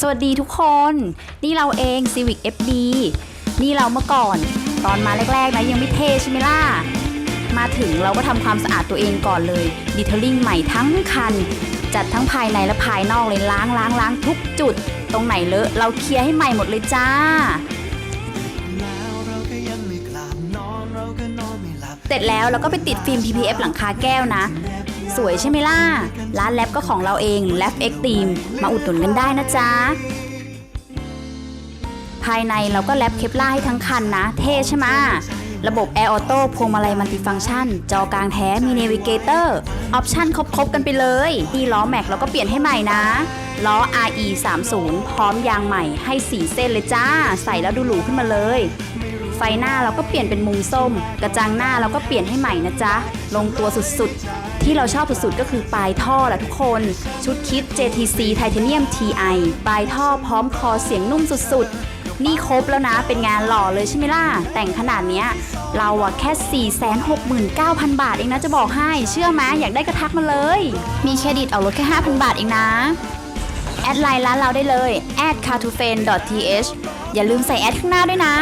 สวัสดีทุกคน นี่เราเอง Civic FD นี่เราเมื่อก่อน ตอนมาแรกๆนะยังไม่เทใช่ไหมล่ะ มาถึงเราก็ทำความสะอาดตัวเองก่อนเลยดีเทลลิ่งใหม่ทั้งคัน จัดทั้งภายในและภายนอกเลยล้างล้างล้างทุกจุด ตรงไหนเลอะเราเคลียร์ให้ใหม่หมดเลยจ้าเราก็ยังไม่กลับนอนเราก็นอนไม่หลับเสร็จแล้วเราก็ไปติดฟิล์ม PPF หลังคาแก้วนะ สวยใช่ไหมล่ะ ร้านแลบก็ของเราเองแลบ X Team มาอุดหนุนกันได้นะจ๊ะ ภายในเราก็แลบเคปล่าให้ทั้งคันนะ เท่ใช่ไหมระบบ Air Auto พวงมาลัยมัลติฟัง c t ชัน จอกลางแท้มี Navigator ออปชั่นครบๆกันไปเลย ที่ล้อแม็กเราก็เปลี่ยนให้ใหม่นะ ล้อ RE 30พร้อมยางใหม่ให้ 4 เส้นเลยจ้า ใส่แล้วดูหรูขึ้นมาเลย ไฟหน้าเราก็เปลี่ยนเป็นมุมส้ม กระจังหน้าเราก็เปลี่ยนให้ใหม่นะจ๊ะ ลงตัวสุดๆ ที่เราชอบสุดๆ ก็คือปลายท่อแหละทุกคน ชุดคิด JTC Titanium TI ปลายท่อพร้อมคอเสียงนุ่มสุดๆนี่ครบแล้วนะ เป็นงานหล่อเลยใช่ไหมล่ะ แต่งขนาดเนี้ย เราอะแค่ 469,000 บาทเองนะจะบอกให้ เชื่อไหมอยากได้กระทักมาเลย มีเครดิตเอาลดแค่ 5,000 บาทเองนะ แอดไลน์ร้านเราได้เลย a d c a r t o f a n th อย่าลืมใส่แอดข้างหน้าด้วยนะ